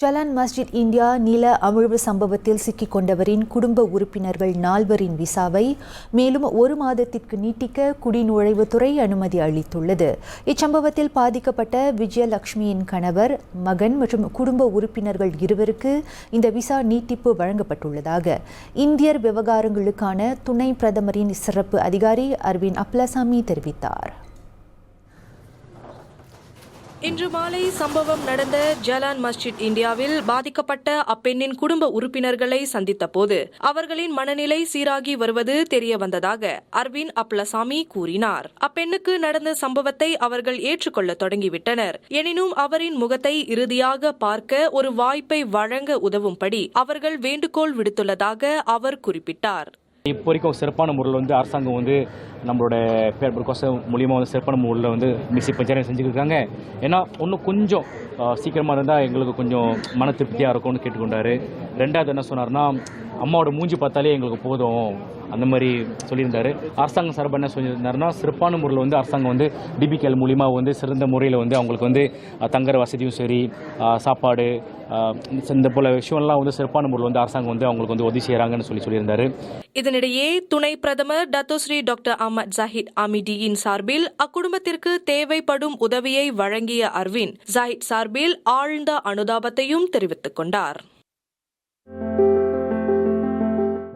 ஜலான் மஸ்ஜித் India நில அமிழ்வு சம்பவத்தில் சிக்கிக் கொண்டவரின் குடும்ப உறுப்பினர்கள் நால்வரின் விசாவை மேலும் ஒரு மாதத்திற்கு நீட்டிக்க குடிநுழைவுத்துறை அனுமதி அளித்துள்ளது. இச்சம்பவத்தில் பாதிக்கப்பட்ட விஜயலட்சுமியின் கணவர் மகன் மற்றும் குடும்ப உறுப்பினர்கள் இருவருக்கு இந்த விசா நீட்டிப்பு வழங்கப்பட்டுள்ளதாக. இந்தியர் விவகாரங்களுக்கான துணை பிரதமரின் சிறப்பு அதிகாரி அரவிந்த் அப்லசாமி தெரிவித்தார். இன்று மாலை சம்பவம் நடந்த ஜலான் மஸ்ஜித் இந்தியாவில் பாதிக்கப்பட்ட அப்பெண்ணின் குடும்ப உறுப்பினர்களை சந்தித்த போது அவர்களின் மனநிலை சீராகி வருவது தெரிய வந்ததாக அர்வின் அப்லசாமி கூறினார். அப்பெண்ணுக்கு நடந்த சம்பவத்தை அவர்கள் ஏற்றுக்கொள்ள தொடங்கிவிட்டனர். எனினும் அவரின் முகத்தை இறுதியாக பார்க்க ஒரு வாய்ப்பை வழங்க உதவும்படி அவர்கள் வேண்டுகோள் விடுத்துள்ளதாக அவர் குறிப்பிட்டார். இப்போ வரைக்கும் சிறப்பான முறையில் வந்து அரசாங்கம் வந்து நம்மளோட பேர் கோசம் மூலியமாக வந்து சிறப்பான முறையில் வந்து மிஸ்ஸி பஞ்சாயத்து செஞ்சுருக்காங்க ஏன்னா ஒன்றும் கொஞ்சம் சீக்கிரமாக இருந்தால் எங்களுக்கு கொஞ்சம் மன திருப்தியாக இருக்கும்னு கேட்டுக்கொண்டாரு. ரெண்டாவது என்ன சொன்னார்னா அம்மாவோட மூஞ்சி பார்த்தாலே எங்களுக்கு போதும். அந்த மாதிரி சொல்லியிருந்தார். அரசாங்கம் சார்பாக என்ன சொல்லியிருந்தாருன்னா சிறப்பான முறையில் வந்து அரசாங்கம் வந்து டிபிகேல் மூலிமா வந்து சிறந்த முறையில் வந்து அவங்களுக்கு வந்து தங்குற வசதியும் சரி சாப்பாடு இந்த போல விஷயம்லாம் வந்து சிறப்பான முறையில் வந்து அரசாங்கம் வந்து அவங்களுக்கு வந்து உதவி செய்கிறாங்கன்னு சொல்லி சொல்லியிருந்தாரு. இதனிடையே துணை பிரதமர் டத்தோஸ்ரீ டாக்டர் அஹமத் ஜாஹித் அமிடியின் சார்பில் அக்குடும்பத்திற்கு தேவைப்படும் உதவியை வழங்கிய அர்வின் ஜாஹித் சார்பில் ஆழ்ந்த அனுதாபத்தையும் தெரிவித்துக் கொண்டார்.